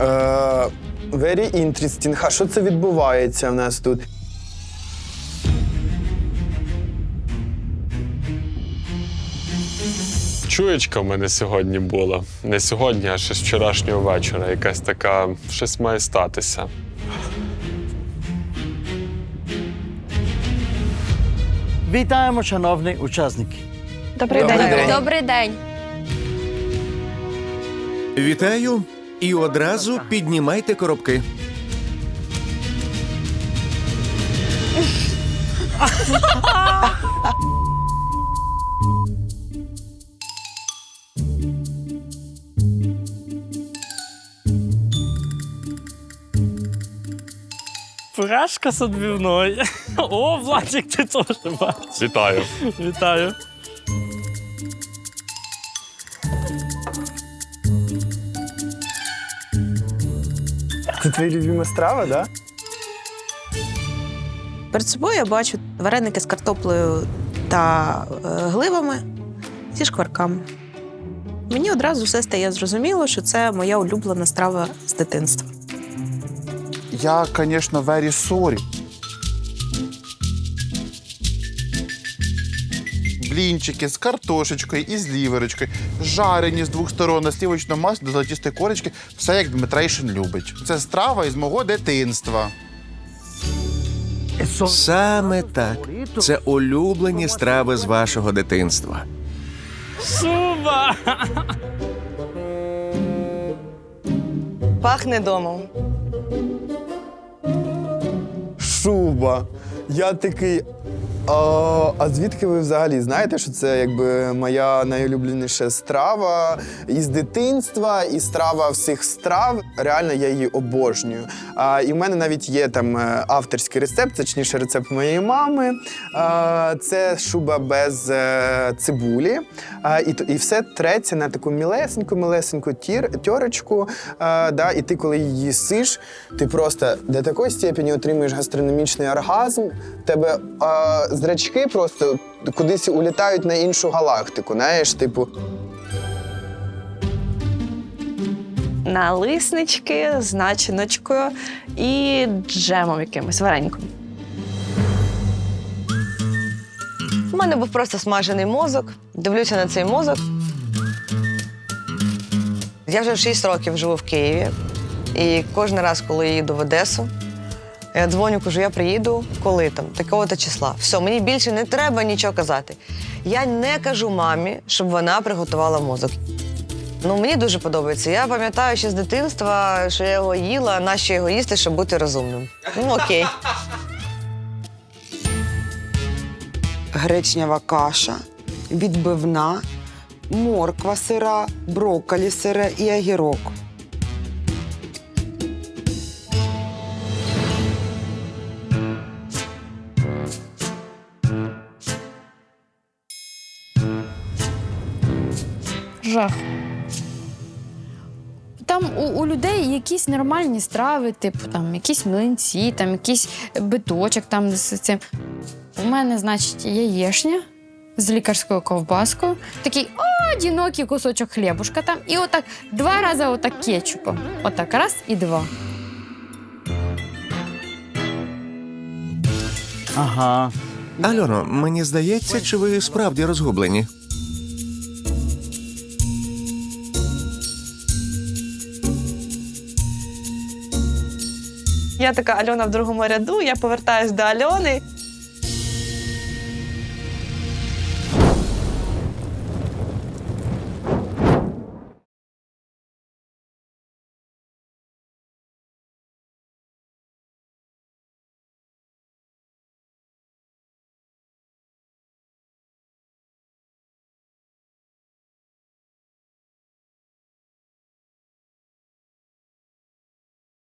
Е, very interesting. А що це відбувається в нас тут? Чуєчка в мене сьогодні була. Не сьогодні, а ще з вчорашнього вечора. Якась така щось має статися. Вітаємо, шановні учасники. Добрий, Добрий день. день. Добрий день. Вітаю і одразу піднімайте коробки. Фуражка з відбивною. О, Владик, ти теж бачиш. Вітаю. Вітаю. Це твої любимі страви, да? Перед собою я бачу вареники з картоплею та е, гливами зі шкварками. Мені одразу все стає зрозуміло, що це моя улюблена страва з дитинства. Я, звісно, very sorry. Блінчики з картошечкою і з ліверочкою, жарені з двох сторон на слівочному маслі до золотістої корочки, все як Дмитрейшин любить. Це страва із мого дитинства. Саме так. Це улюблені страви з вашого дитинства. Шуба! Пахне домом. Шуба. Я такий. А, а звідки ви взагалі знаєте, що це якби моя найулюбленіша страва із дитинства, і страва всіх страв. Реально я її обожнюю. А, і в мене навіть є там е, авторський рецепт, точніше рецепт моєї мами. А, це шуба без е, цибулі. А, і, і все треться на таку мілесеньку, мілесеньку тір, тьорочку. А, да, і ти, коли її їсиш, ти просто до такої степені отримуєш гастрономічний оргазм. Тебе а, зрачки просто кудись улітають на іншу галактику. Знаєш, типу, Налиснички з начиночкою і джемом якимось вареньком. У мене був просто смажений мозок. Дивлюся на цей мозок. Я вже 6 років живу в Києві. І кожен раз, коли я їду в Одесу, я дзвоню, кажу, я приїду, коли там, такого-то числа. Все, мені більше не треба нічого казати. Я не кажу мамі, щоб вона приготувала мозок. Ну, мені дуже подобається. Я пам'ятаю ще з дитинства, що я його їла, нащо його їсти, щоб бути розумним. Ну, окей. гречнева каша, відбивна, морква сира, брокколі сире і огірок. Жах. Там у, у людей якісь нормальні страви, типу там якісь млинці, там якийсь биточок там з цим. У мене, значить, яєшня з лікарською ковбаскою. Такий одинокий кусочок хлібушка там. І отак два рази отак кетчупом. Отак раз і два. Ага. Альоно, мені здається, чи ви справді розгублені? Я така Альона в другому ряду, я повертаюсь до Альони.